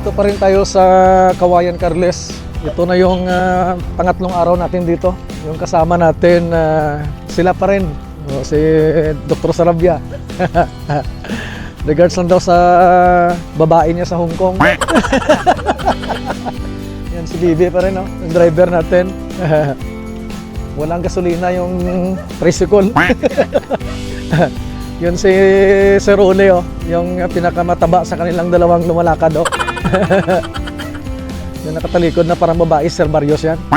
Dito pa rin tayo sa Kawayan Carles. Ito na yung ah, pangatlong araw natin dito. Yung kasama natin, ah, sila pa rin. O, si Dr. Sarabia. Regards lang daw sa babae niya sa Hong Kong. Yan si Bibi pa rin, no? yung driver natin. Walang gasolina yung tricycle. Yun si Sir Ule, oh, yung pinakamataba sa kanilang dalawang lumalakad. Oh. yung nakatalikod na parang babae, Sir Barrios yan.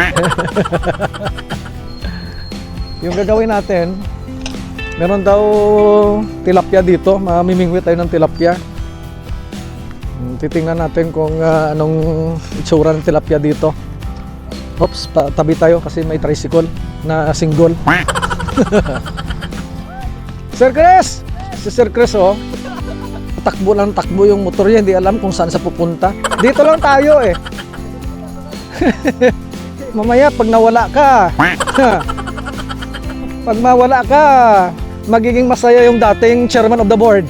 yung gagawin natin, meron daw tilapia dito, mamimingwi tayo ng tilapia. Hmm, Titingnan natin kung ah, anong itsura ng tilapia dito. Oops, tabi tayo kasi may tricycle na single. Sir Chris! Si Sir Chris oh. Takbo lang takbo yung motor niya, hindi alam kung saan sa pupunta. Dito lang tayo eh. Mamaya pag nawala ka, pag mawala ka, magiging masaya yung dating chairman of the board.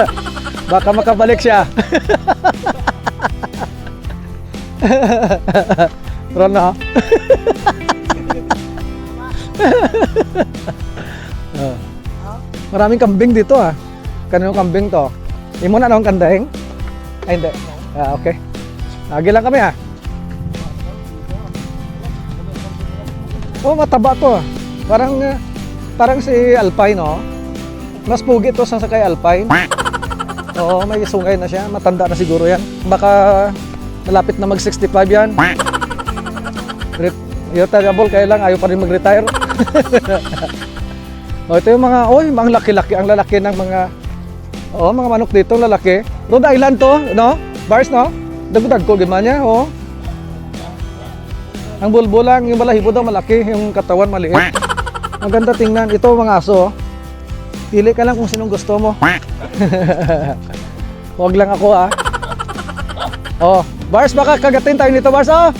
Baka makabalik siya. Ron na. Ah. Maraming kambing dito ah. Kanino kambing to? Imo na akong kandahing? Ay hindi. Ah, okay. Lagi lang kami ah. Oh, mataba to ah. Parang ah, parang si Alpine oh. Mas pugi to sa kay Alpine. Oo, may sungay na siya. Matanda na siguro yan. Baka malapit na mag 65 yan. Ret- Retire kaya lang ayaw pa rin mag-retire. oh, ito yung mga, oy, mga laki-laki, ang lalaki ng mga, oh, mga manok dito, lalaki. Rhode Island to, no? Bars, no? Dagdag ko, gimana niya, oh. Ang bulbo lang, yung balahibo daw malaki, yung katawan maliit. Ang ganda tingnan. Ito mga aso, oh. Pili ka lang kung sinong gusto mo. Huwag lang ako, ah. Oh, Bars, baka kagatin tayo nito, Bars, oh.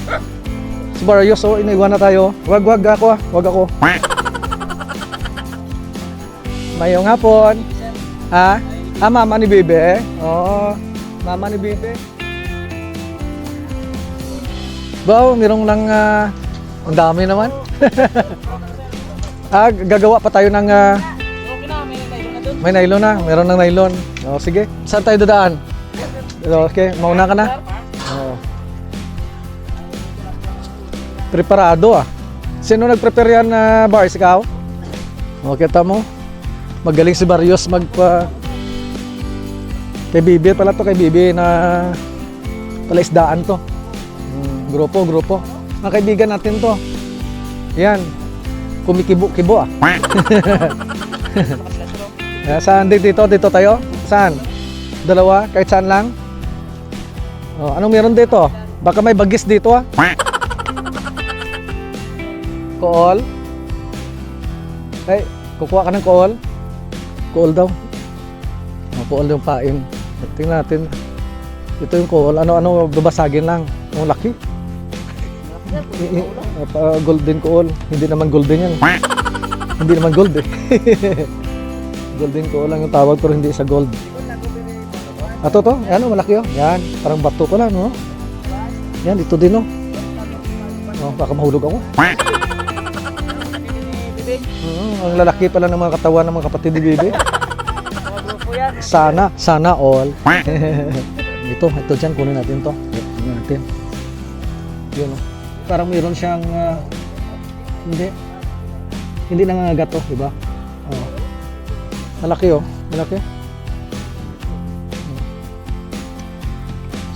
Si Barrios, oh, iniwan na tayo. Wag, wag ako, ah. Wag ako. Mayong hapon. Ha? Ah, mama ni Bibe? Oo. Mama ni Bibe. Bao, mirong lang, ah, ang dami naman. ah, gagawa pa tayo ng, ah, na, may nylon na. Meron ng nylon. O, sige. Saan tayo dadaan? Okay, mauna ka na. Oo. Preparado ah. Sino nag-prepare yan na bars? Ikaw? O, kita mo. Magaling si Barrios magpa... Kay Bibi pala to, kay Bibi na palaisdaan to. Mm, grupo, grupo. Mga kaibigan natin to. Yan. Kumikibo-kibo ah. Ah, saan dito, dito, dito tayo? Saan? Dalawa? Kahit saan lang? Oh, anong meron dito? Baka may bagis dito ah. Kool? Ay, kukuha ka ng kool? Kool daw. Oh, kool yung pain. Tingnan natin. Ito yung kool. Ano-ano, babasagin lang. Ang laki. Uh, golden kool. Hindi naman golden yan. Hindi naman gold eh. golden kool lang yung tawag pero hindi sa gold. Ato to, yan o, malaki oh. Yan, parang bato ko lang, no? Yan, ito din oh. Oh, baka mahulog ako. Mm, ang lalaki pala ng mga katawan ng mga kapatid ni Bibi. Sana, sana all. ito, ito dyan, kunin natin to. Kunin natin. Yun oh. Parang mayroon siyang, ah, hindi. Hindi nangangagat to, di ba? Oh. Malaki oh, malaki.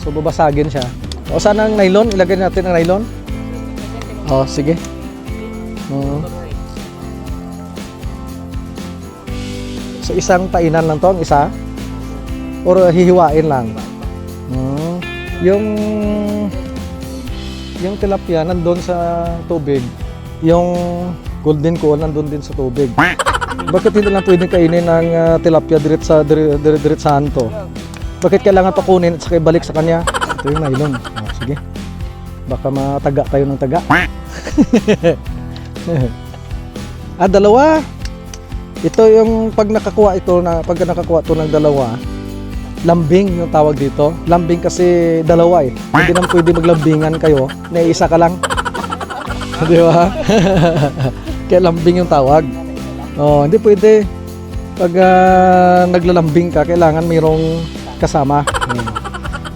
So babasagin siya. O saan ang nylon? Ilagay natin ang nylon. Oh, sige. Oo. So isang painan lang to, ang isa? Or hihiwain lang? Hmm. Yung yung tilapia nandun sa tubig. Yung golden cool nandun din sa tubig. Bakit hindi lang pwedeng kainin ng ah, tilapia diret sa dire, dire, diretsahan to? Bakit kailangan pa kunin at saka ibalik sa kanya? Ito yung nylon. Oh, sige. Baka mataga tayo ng taga. ah, dalawa. Ito yung pag nakakuha ito na pag nakakuha ito ng dalawa, lambing yung tawag dito. Lambing kasi dalawa eh. Hindi naman pwede maglambingan kayo. Na isa ka lang. Di ba? Kaya lambing yung tawag. Oh, hindi pwede. Pag ah, naglalambing ka, kailangan mayroong kasama. Hmm.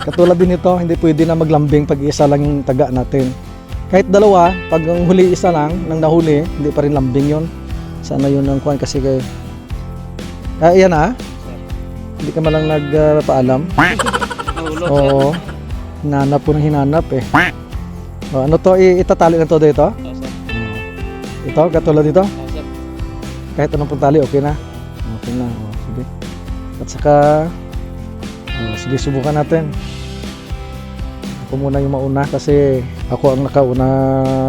Katulad din ito, hindi pwede na maglambing pag isa lang yung taga natin. Kahit dalawa, pag ang huli isa lang, nang nahuli, hindi pa rin lambing yon. Sana yun ang kuhan kasi kay... Ah, yan ah. Hindi ka malang nagpaalam. Nahulog. Oo. Hinanap po ng hinanap eh. O, ano to, itatali na to dito? Oh. Ito, katulad dito? Oh. Kahit anong pong tali, okay na? Okay na, o, sige. At saka, o, sige, subukan natin. Ako muna yung mauna kasi ako ang nakauna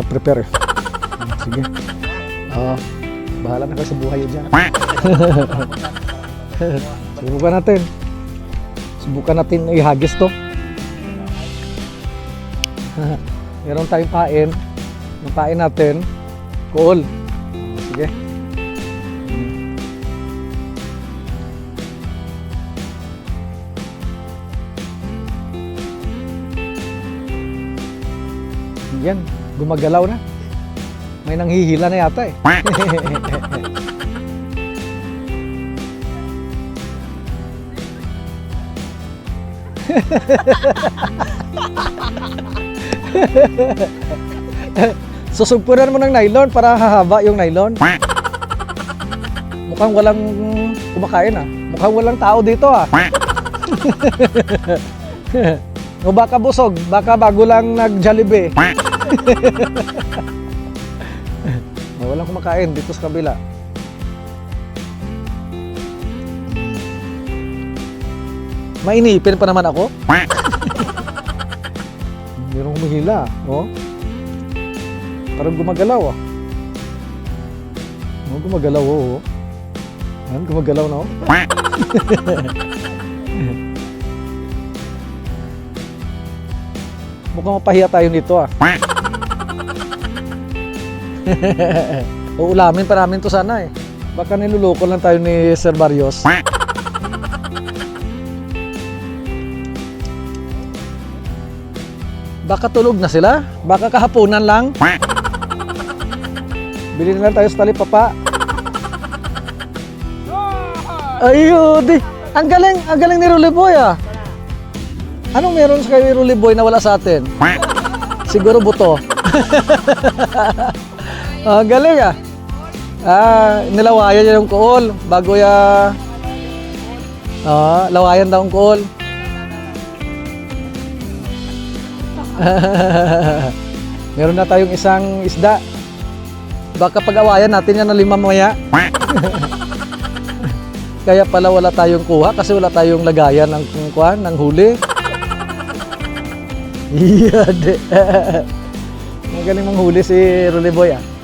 prepare. eh. O, Sige. Oo. Bahala na kayo sa buhay dyan. subukan natin. Subukan natin ihagis to. Meron tayong pain. Yung pain natin, cool. Sige. Yan, gumagalaw na. May nanghihila na yata eh. Susugpunan mo ng nylon para hahaba yung nylon. Mukhang walang kumakain ah. Mukhang walang tao dito ah. o baka busog, baka bago lang nag-Jollibee. Oh, walang kumakain dito sa kabila. Mainipin pa naman ako. Mayroong humihila, oh. Parang gumagalaw ah. Oh, gumagalaw oh. oh. Ayan, gumagalaw na oh. Mukhang mapahiya tayo nito ah. Uulamin pa namin to sana eh. Baka niluloko lang tayo ni Sir Barrios. Baka tulog na sila. Baka kahaponan lang. Bili na lang tayo sa talipapa. Ayun, di. Ang galing, ang galing ni Rolly Boy ah. Anong meron kay Rolly Boy na wala sa atin? Siguro buto. Ah, galing ah. Ah, nilawayan niya yung kuol bago ya Ah, lawayan daw ang kuol. Meron na tayong isang isda. Baka pag-awayan natin yan na lima maya. Kaya pala wala tayong kuha kasi wala tayong lagayan ng kuha, ng huli. Iya, de. Magaling manghuli si Rolly Boy ah.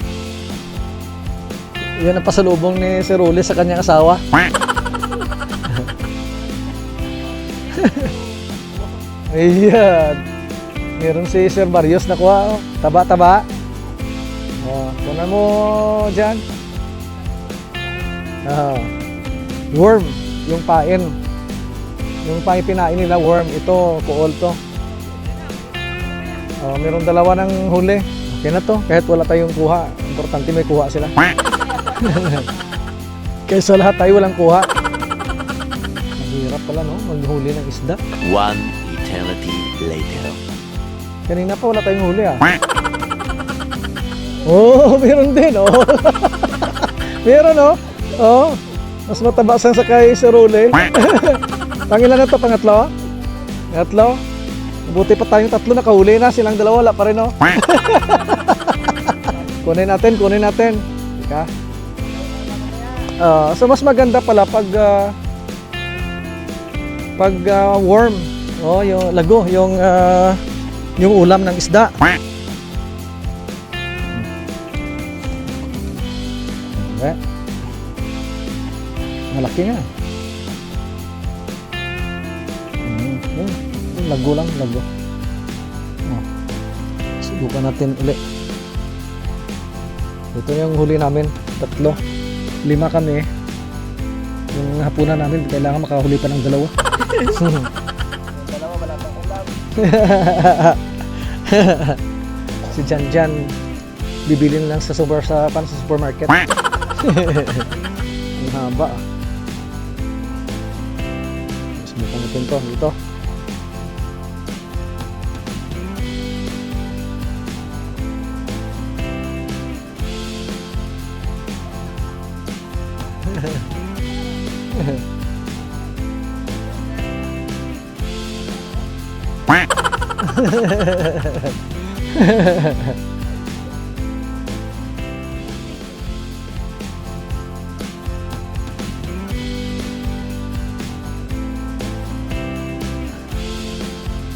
Yan ang pasalubong ni si Rolly sa kanyang asawa. Ayan. Meron si Sir Barrios na kuha. Oh. Taba-taba. Oh, kunan mo dyan. Ah. worm. Yung pain. Yung pain pinain nila worm. Ito, kuol to. Oh, meron dalawa ng huli. Okay na to. Kahit wala tayong kuha. Importante may kuha sila. Kaysa lahat tayo walang kuha. Mahirap pala no, maghuli ng isda. One eternity later. Kanina pa wala tayong huli ah. Oh, meron din oh. meron oh. Oh. Mas mataba sa kay Sir Rule. Pangilan na to, pangatlo? Pangatlo? Mabuti pa tayong tatlo nakahuli na, silang dalawa wala pa rin oh. kunin natin, kunin natin. Ika. Ah, so mas maganda pala pag ah, pag ah, worm. Oh, yung lago, yung ah, yung ulam ng isda. Okay. Malaki nga. Mm, yun. Yun, lago lang, lago. Oh. Subukan natin uli. Ito yung huli namin. Tatlo. Lima kami. Yung hapunan namin, kailangan makahuli pa ng dalawa. Dalawa wala pang ulam. si Jan Jan, bibilin lang sa super sa, pan, sa supermarket. Ang haba ah. Subukan natin to dito.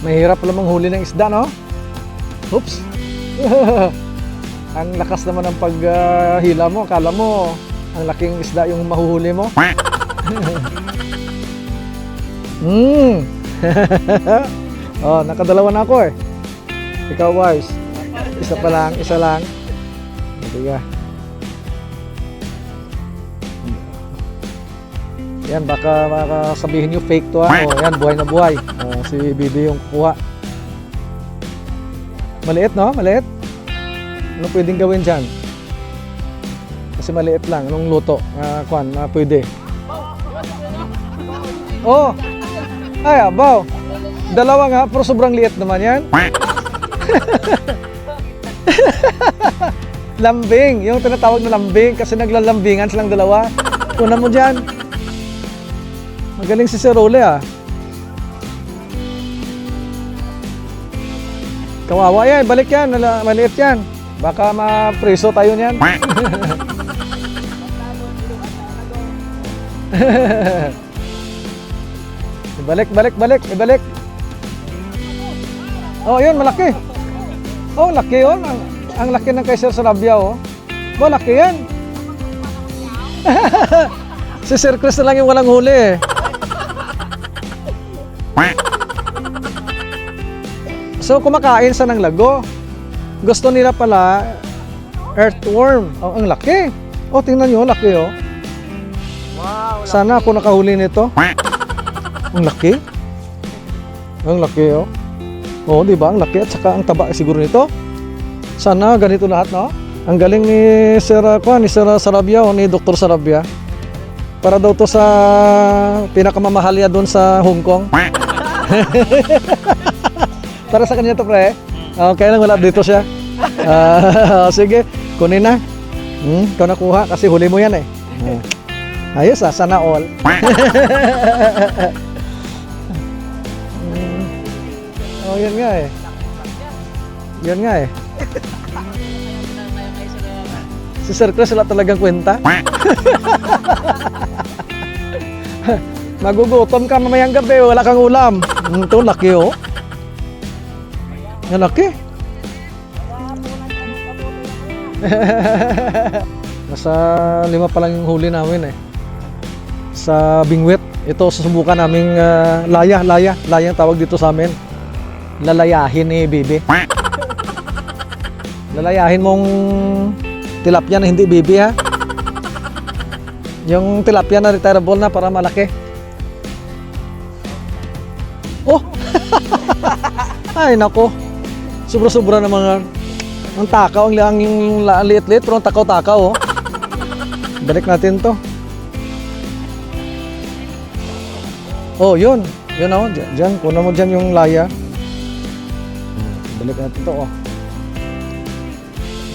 Mahirap pala manghuli ng isda, no? Oops. ang lakas naman ng paghila mo. Akala mo, ang laking isda yung mahuhuli mo. Hmm. oh, nakadalawa na ako eh. Ikaw, Wise. Isa pa lang, isa lang. Sige. Yan, baka, baka sabihin nyo fake to ha. Oh, yan, buhay na buhay. Oh, si Bibi yung kuha. Maliit, no? Maliit? Ano pwedeng gawin dyan? Kasi maliit lang. Anong luto? Uh, kwan, na pwede. Oh! Ay, abaw. Dalawa nga, pero sobrang liit naman yan. lambing. Yung tinatawag na lambing kasi naglalambingan silang dalawa. Una mo dyan. Magaling si Sir Ole ah. Kawawa yan, balik yan, maliit yan. Baka ma-preso tayo niyan. ibalik, balik, balik, ibalik. Oh, yun, malaki. Oh, laki yun. Ang, ang laki ng kay Sir Sarabia, oh. Oh, laki yan. si Sir Chris na lang yung walang huli eh. So kumakain sa ng lago. Gusto nila pala earthworm. Oh, ang laki. Oh, tingnan nyo, laki oh. Wow, Sana ako nakahuli nito. Ang laki. Ang laki oh. Oh, di ba? Ang laki at saka ang taba siguro nito. Sana ganito lahat, no? Ang galing ni Sir Kwan, ni Sir Sarabia o ni Dr. Sarabia. Para daw to sa pinakamamahalya doon sa Hong Kong. Para sa kanya to, pre. Oh, kaya lang wala dito siya. Ah, sige, kunin na. Hmm, ikaw nakuha kasi huli mo yan eh. Ayos ah, sana all. oh, yun nga eh. Yun nga eh. Si Sir Chris wala talagang kwenta. Magugutom ka mamayang gabi, wala kang ulam. Hmm, Ito, laki oh. Ang laki. Nasa lima pa lang yung huli namin eh. Sa Bingwit. Ito susubukan naming ah, laya, laya. Laya ang tawag dito sa amin. Lalayahin ni Bibi. Lalayahin mong tilapia na hindi bibi ha. Yung tilapia na retirable na para malaki. Oh! Ay nako. Sobra-sobra na mga ang takaw, ang, ang, yung la- liit-liit pero ang takaw-takaw oh. Balik natin to. Oh, yun. Yun oh, Diyan. Kuna mo dyan yung laya. Balik natin to oh.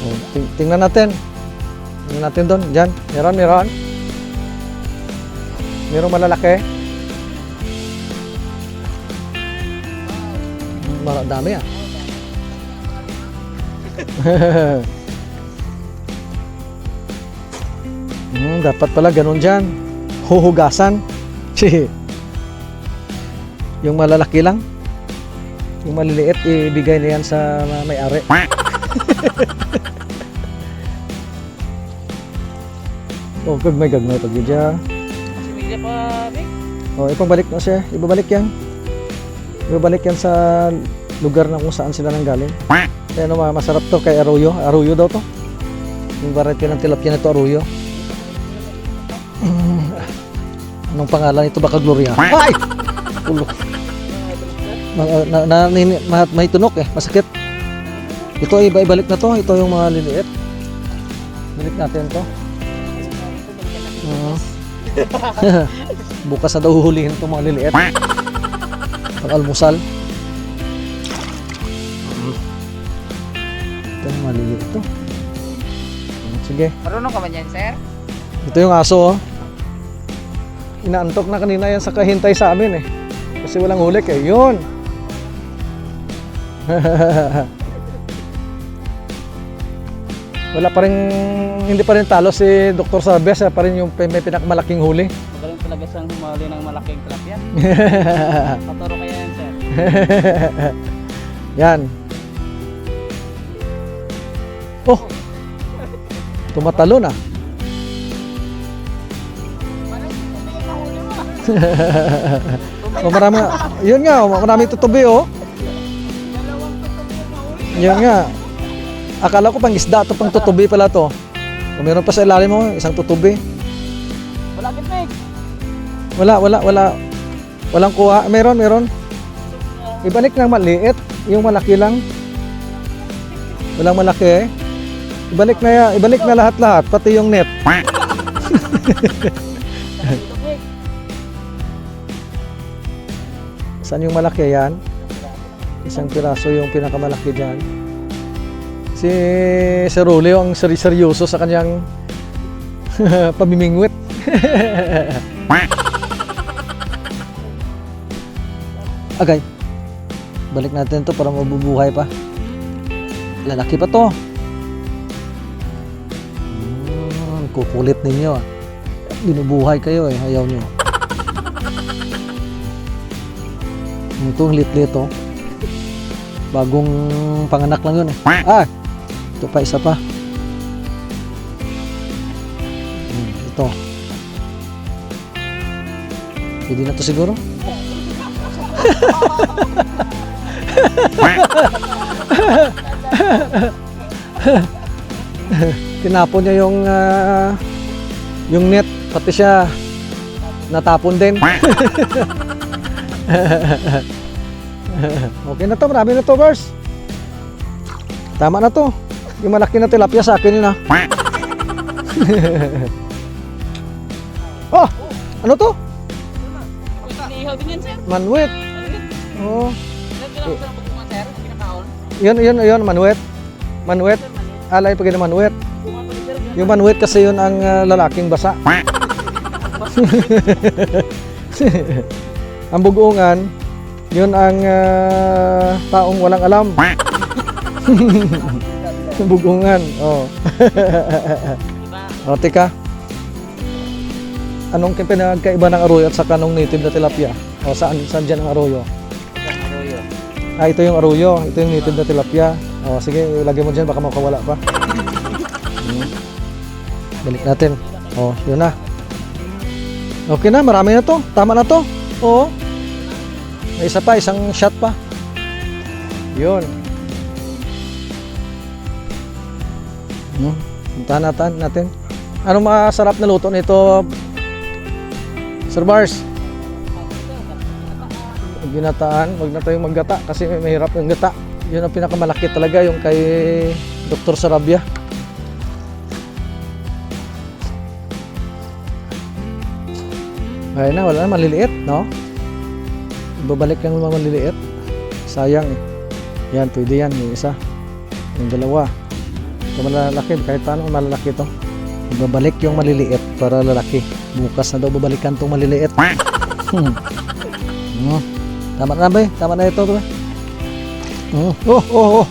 Oh, ting- tingnan natin. Tingnan natin doon. Diyan. Meron, meron. Merong malalaki. Mara, dami ah. hmm, dapat pala ganun dyan. Huhugasan. Yung malalaki lang. Yung maliliit, ibigay na yan sa may-ari. Oh, gagmay gagmay pag dyan. Si Mila pa, Vic. Oh, ipabalik na siya. Ibabalik yan. Ibabalik yan sa lugar na kung saan sila nanggaling. Kaya ano, ma- masarap to kay Arroyo. Arroyo daw to. Yung variety ng tilapia na to, Arroyo. Anong pangalan ito? Baka Gloria. Ay! Ulo. Na, na, ma- may tunok eh. Masakit. Ito ay ibalik na to. Ito yung mga liliit. Balik natin to. Oo. Bukas na daw huhulihin itong mga liliit. Pag almusal. Ito yung mga liliit to. Sige. Marunong ka man yan, sir? Ito yung aso oh. Inaantok na kanina yan sa kahintay sa amin eh. Kasi walang hulik eh. Yun. Wala pa rin, hindi pa rin talo si Dr. Siya pa rin yung may pinakamalaking huli. Magaling talaga siyang humali ng malaking tilapia. Paturo kaya yan, sir. Yan. Oh! Tumatalo na. oh, marami, yun nga, oh, marami tutubi oh. Yun nga. Akala ko pang isda to, pang tutubi pala to. Kung meron pa sa ilalim mo, isang tutubi. Wala kitnig. Wala, wala, wala. Walang kuha. Meron, meron. Ibalik ng maliit. Yung malaki lang. Walang malaki eh. Ibalik na, ibalik na lahat-lahat. Pati yung net. Saan yung malaki yan? Isang piraso yung pinakamalaki dyan. Si Sir Roleo ang seri- seryoso sa kanyang pamimingwit. Agay. Balik natin to para mabubuhay pa. Lalaki pa to. Hmm, kukulit ninyo ah. Binubuhay kayo eh, ayaw nyo. Itong lit-lit oh. Bagong panganak lang yun eh. Ah! Ito pa, isa pa. Hmm, ito. Pwede na to siguro? Tinapon niya yung ah, yung net pati siya natapon din. okay na to, marami na to, Bers. Tama na to. Yung malaki na tilapia sa akin yun ah. oh, ano to? Inihaw din yan, sir. Manwit. Oh, yun, yun, yun, manwit. Manwit. Alay pag yun sir. Yung manwit kasi yun ang ah, lalaking basa. ang bugungan, yun ang ah, taong walang alam. bugungan. Oh. O, tika. Anong pinagkaiba ng arroyo at saka nung native na tilapia? O, saan, saan dyan ang arroyo? Ah, ito yung arroyo. Ito yung native na tilapia. O, sige, ilagay mo dyan. Baka makawala pa. Hmm. Balik natin. O, yun na. Okay na, marami na to. Tama na to. Oo. Isa pa, isang shot pa. Yun. Hmm. Puntahan natin, natin. Anong masarap na luto nito, Sir Bars? Ginataan, wag na tayong maggata kasi may mahirap yung gata. Yun ang pinakamalaki talaga, yung kay Dr. Sarabia. Ayun na, wala na, maliliit, no? Babalik yung mga maliliit. Sayang eh. Yan, pwede yan, yung isa. Yung dalawa. Ito malalaki, kahit paano malalaki to. Babalik yung maliliit para lalaki. Bukas na daw babalikan tong maliliit. Hmm. Hmm. Tama na ba eh? Tama na ito ba? Hmm. Oh, oh, oh.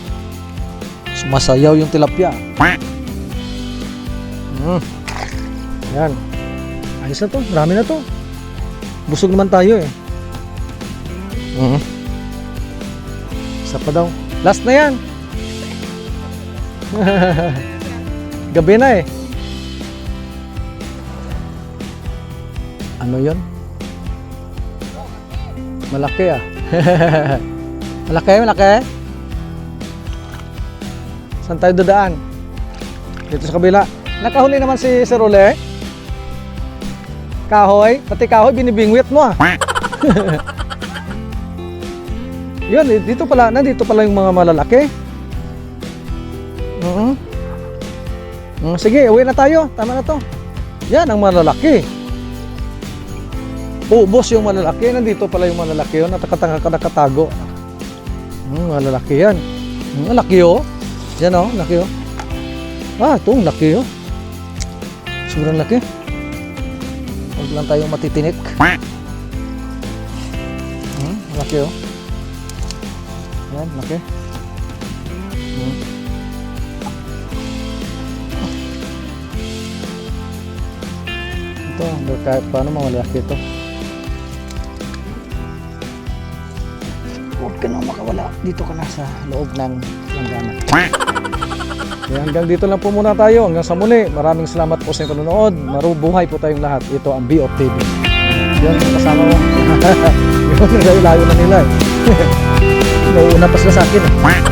Sumasayaw yung tilapia. Hmm. Yan. Ayos na to. Marami na to. Busog naman tayo eh. Hmm. Isa pa daw. Last na yan. Gabi na eh. Ano yon? Malaki ah. malaki, malaki. Saan tayo dadaan? Dito sa kabila. Nakahuli naman si Sir Ule. Kahoy, pati kahoy binibingwit mo ah. Yun, eh, dito pala, nandito pala yung mga malalaki. Mhm. Mm, sige, uwi na tayo. Tama na to. Yan ang malalaki. Ubos yung malalaki. Nandito pala yung malalaki yun. Natakatanga ka nakatago. Mm, malalaki yan. Mm, laki oh. Yan oh, laki oh. Ah, ito, ang laki oh. Sobrang laki. Huwag lang tayong matitinik. Hmm, laki oh. Yan, laki. Hmm. Ito, kahit paano mga lalaki ito. Huwag ka nang makawala. Dito ka na sa loob ng langgana. Kaya hanggang dito lang po muna tayo. Hanggang sa muli. Maraming salamat po sa inyong panonood. Marubuhay po tayong lahat. Ito ang BOF TV. Yan, kasama mo. Yun, layo na nila eh. Nauuna pa sila sa akin eh.